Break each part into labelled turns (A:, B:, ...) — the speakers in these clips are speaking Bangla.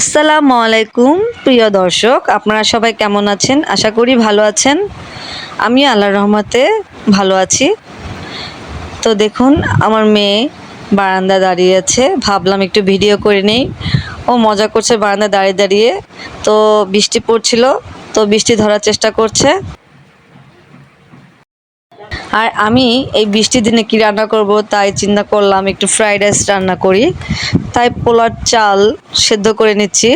A: আসসালামু আলাইকুম, প্রিয় দর্শক। আপনারা সবাই কেমন আছেন? আশা করি ভালো আছেন। আমি আল্লাহর রহমতে ভালো আছি। তো দেখুন, আমার মেয়ে বারান্দা দাঁড়িয়ে আছে। ভাবলাম একটু ভিডিও করে নেই। ও মজা করছে বারান্দা দাঁড়িয়ে দাঁড়িয়ে। তো বৃষ্টি পড়ছিল, তো বৃষ্টি ধরার চেষ্টা করছে। আর আমি এই বৃষ্টির দিনে কি রান্না করব তাই চিন্তা করলাম একটু ফ্রাইড রাইস রান্না করি। তাই পোলার চাল সেদ্ধ করে নিচ্ছি।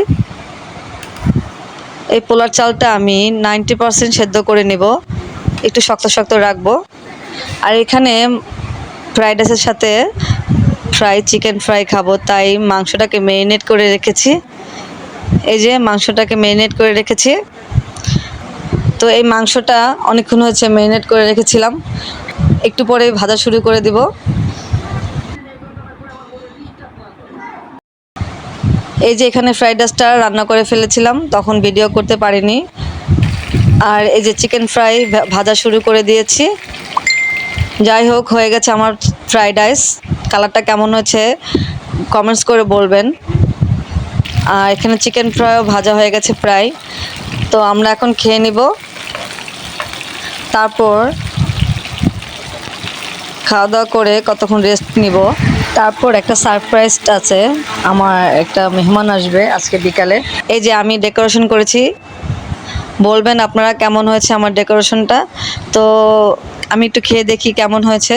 A: এই পোলার চালটা আমি নাইনটি পারসেন্ট সেদ্ধ করে নেব। একটু শক্ত শক্ত রাখব। আর এখানে ফ্রাইড রাইসের সাথে ফ্রাই, চিকেন ফ্রাই খাব। তাই মাংসটাকে মেরিনেট করে রেখেছি। এই যে মাংসটাকে মেরিনেট করে রেখেছি। তো এই মাংসটা অনেকক্ষণ হয়েছে মেরিনেট করে রেখেছিলাম। একটু পরে ভাজা শুরু করে দিব। এই যে এখানে ফ্রাইড রাইসটা রান্না করে ফেলেছিলাম, তখন ভিডিও করতে পারিনি। আর এই যে চিকেন ফ্রাই ভাজা শুরু করে দিয়েছি। যাই হোক, হয়ে গেছে আমার ফ্রাইড রাইস কালারটা কেমন হয়েছে কমেন্টস করে বলবেন। আর এখানে চিকেন ফ্রাইও ভাজা হয়ে গেছে প্রায়। তো আমরা এখন খেয়ে নিব। তারপর খাওয়া দাওয়া করে কতক্ষণ রেস্ট নিব। তারপর একটা সারপ্রাইজ আছে, আমার একটা মেহমান আসবে আজকে বিকালে। এই যে আমি ডেকোরেশন করেছি। বলবেন আপনারা কেমন হয়েছে আমার ডেকোরেশনটা তো আমি একটু খেয়ে দেখি কেমন হয়েছে।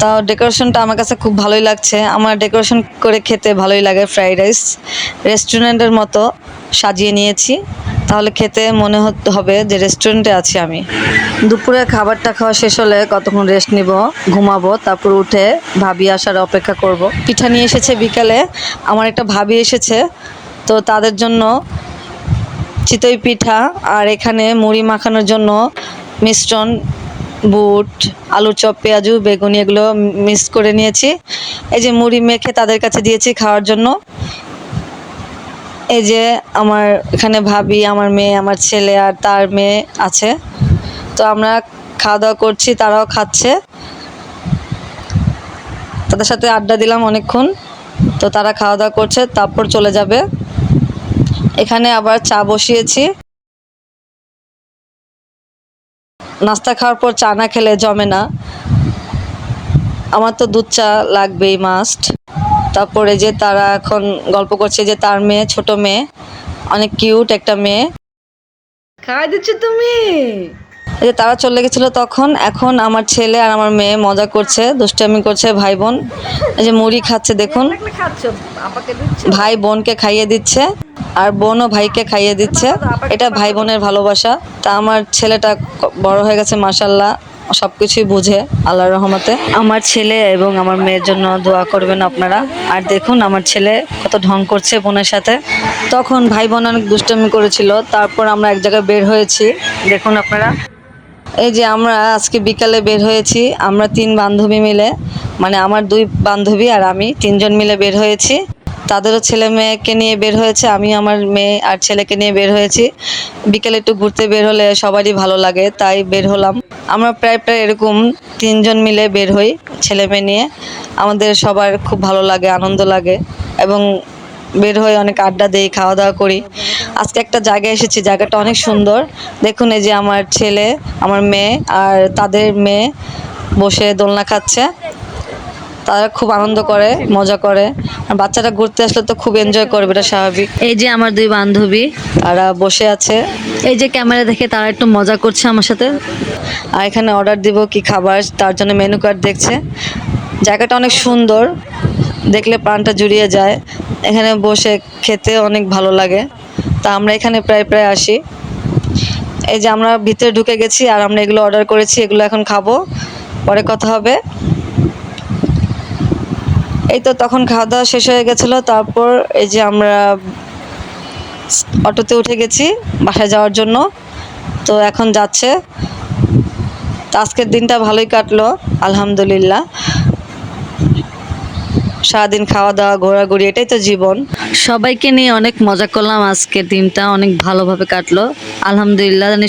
A: তাও ডেকোরেশনটা আমার কাছে খুব ভালোই লাগছে। আমার ডেকোরেশন করে খেতে ভালোই লাগে ফ্রাইড রাইস রেস্টুরেন্টের মতো সাজিয়ে নিয়েছি। তাহলে খেতে মনে হবে যে রেস্টুরেন্টে আছি আমি। দুপুরে খাবারটা খাওয়া শেষ হলে কতক্ষণ রেস্ট নিব, ঘুমাবো, তারপর উঠে ভাবি আসার অপেক্ষা করব। পিঠা নিয়ে এসেছে বিকালে, আমার একটা ভাবি এসেছে, তো তাদের জন্য চিতই পিঠা আর এখানে মুড়ি মাখানোর জন্য মিশ্রণ, বুট, আলুর চপ, পেঁয়াজু, বেগুনি এগুলো মিক্স করে নিয়েছি। এই যে মুড়ি মেখে তাদের কাছে দিয়েছি খাওয়ার জন্য। এই যে আমার এখানে ভাবি, আমার মেয়ে, আমার ছেলে আর তার মেয়ে আছে। তো আমরা খাওয়া দাওয়া করছি, তারাও খাচ্ছে। তাদের সাথে আড্ডা দিলাম অনেকক্ষণ। তো তারা খাওয়া দাওয়া করছে, তারপর চলে যাবে। এখানে আবার চা বসিয়েছি। নাস্তা খাওয়ার পর চা না খেলে জমে না। আমার তো দুধ চা লাগবেই মাস্ট তারপরে যে তারা এখন গল্প করছে যে তার মেয়ে ছোট মেয়ে অনেক কিউট একটা মেয়ে। খাওয়াই দিচ্ছ তুমি? এই যে তারা চলে গেছিল তখন এখন আমার ছেলে আর আমার মেয়ে মজা করছে দুষ্টামি করছে ভাই বোন। এই যে মুড়ি খাচ্ছে দেখুন। ভাই বোনকে খাইয়ে দিচ্ছে আর বোনও ভাইকে খাইয়ে দিচ্ছে। এটা ভাই বোনের ভালোবাসা। তা আমার ছেলেটা বড় হয়ে গেছে মাসাল্লাহ সব কিছুই বুঝে আল্লাহর রহমতে। আমার ছেলে এবং আমার মেয়ের জন্য দোয়া করবেন আপনারা। আর দেখুন, আমার ছেলে কত ঢং করছে বোনের সাথে। তখন ভাই বোন অনেক দুষ্টামি করেছিল, তারপর আমরা এক জায়গায় বের হয়েছি। দেখুন আপনারা। এই যে আমরা আজকে বিকালে বের হয়েছি, আমরা তিন বান্ধবী মিলে মানে আমার দুই বান্ধবী আর আমি তিনজন মিলে বের হয়েছি। তাদেরও ছেলে মেয়েকে নিয়ে বের হয়েছে আমি আমার মেয়ে আর ছেলেকে নিয়ে বের হয়েছি। বিকেলে একটু ঘুরতে বের হলে সবারই ভালো লাগে, তাই বের হলাম। আমরা প্রায় প্রায় এরকম তিনজন মিলে বের হই ছেলে মেয়ে নিয়ে। আমাদের সবার খুব ভালো লাগে, আনন্দ লাগে এবং বের হয়ে অনেক আড্ডা দিই, খাওয়া দাওয়া করি। আজকে একটা জায়গায় এসেছি, জায়গাটা অনেক সুন্দর। দেখুন এই যে আমার ছেলে, আমার মেয়ে আর তাদের মেয়ে বসে দোলনা খাচ্ছে। তারা খুব আনন্দ করে মজা করে। আর বাচ্চারা ঘুরতে আসলে তো খুব এনজয় করবে এটা স্বাভাবিক। এই যে আমার দুই বান্ধবী। তারা বসে আছে। এই যে ক্যামেরা দেখে তারা একটু মজা করছে আমার সাথে। আর এখানে অর্ডার দিব কি খাবার তার জন্য মেনু কার্ড দেখছে। জায়গাটা অনেক সুন্দর দেখলে প্রাণটা জুড়িয়ে যায়। এখানে বসে খেতে অনেক ভালো লাগে। তা আমরা এখানে প্রায় প্রায় আসি। এই যে আমরা ভিতরে ঢুকে গেছি আর আমরা এগুলো অর্ডার করেছি এগুলো এখন খাব। পরে কথা হবে। এই তো তখন খাওয়া দাওয়া শেষ হয়ে গেছিল, তারপর এই যে আমরা অটোতে উঠে গেছি বাসায় যাওয়ার জন্য। তো এখন যাচ্ছে। আজকের দিনটা ভালোই কাটলো, আলহামদুলিল্লাহ। সারাদিন খাওয়া দাওয়া ঘোরাঘুরি, এটাই তো জীবন। সবাইকে নিয়ে অনেক মজা করলাম আজকের দিনটা, অনেক ভালোভাবে কাটলো। আলহামদুলিল্লাহ, জানি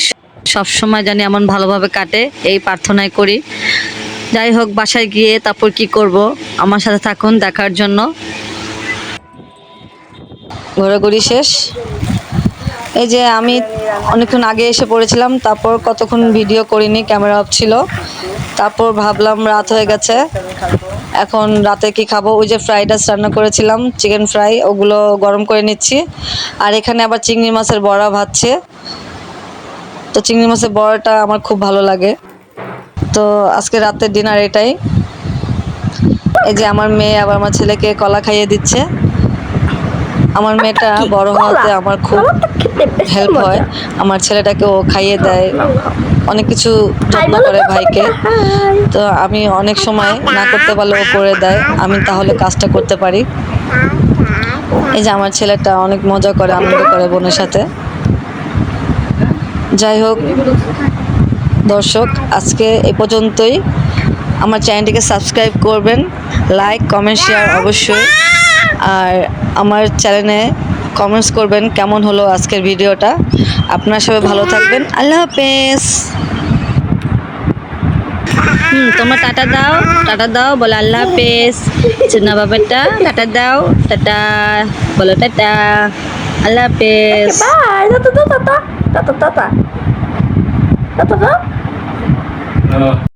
A: সবসময় জানি এমন ভালোভাবে কাটে, এই প্রার্থনাই করি। যাই হোক, বাসায় গিয়ে তারপর কি করব? আমার সাথে থাকুন দেখার জন্য। ঘোরাঘুরি শেষ। এই যে আমি অনেকক্ষণ আগে এসে পড়েছিলাম, তারপর কতক্ষণ ভিডিও করিনি, ক্যামেরা অফ ছিল। তারপর ভাবলাম রাত হয়ে গেছে। এখন রাতে কি খাব? ওই যে ফ্রাইড রাইস রান্না করেছিলাম চিকেন ফ্রাই ওগুলো গরম করে নিচ্ছি। আর এখানে আবার চিংড়ি মাছের বড়া ভাজছে। তো চিংড়ি মাছের বড়াটা আমার খুব ভালো লাগে। তো আজকে রাতের ডিনার এটাই। এই যে আমার মেয়ে আবার আমার ছেলেকে কলা খাইয়ে দিচ্ছে। আমার মেয়েটা বড় হওয়াতে আমার খুব হেল্প হয়। আমার ছেলেটাকে ও খাইয়ে দেয়। অনেক কিছু যত্ন করে ভাইকে। তো আমি অনেক সময় না করতে পারলে ও করে দেয়। আমি তাহলে কাজটা করতে পারি। এই যে আমার ছেলেটা অনেক মজা করে আনন্দ করে বোনের সাথে। যাই হোক দর্শক, আজকে এ পর্যন্তই। আমার চ্যানেলটিকে সাবস্ক্রাইব করবেন, লাইক, কমেন্ট, শেয়ার অবশ্যই। আর আমার চ্যানেলে কমেন্টস করবেন কেমন হলো আজকের ভিডিওটা। আপনারা সবাই ভালো থাকবেন। আল্লাহ হাফেজ। হুম, তোমরা টাটা দাও টাটা দাও, বলো আল্লাহ হাফেজ। চুনা বাবাটা, টাটা দাও, টাটা, বলো টাটা। আল্লাহ হাফেজ.
B: Tata tata tata tata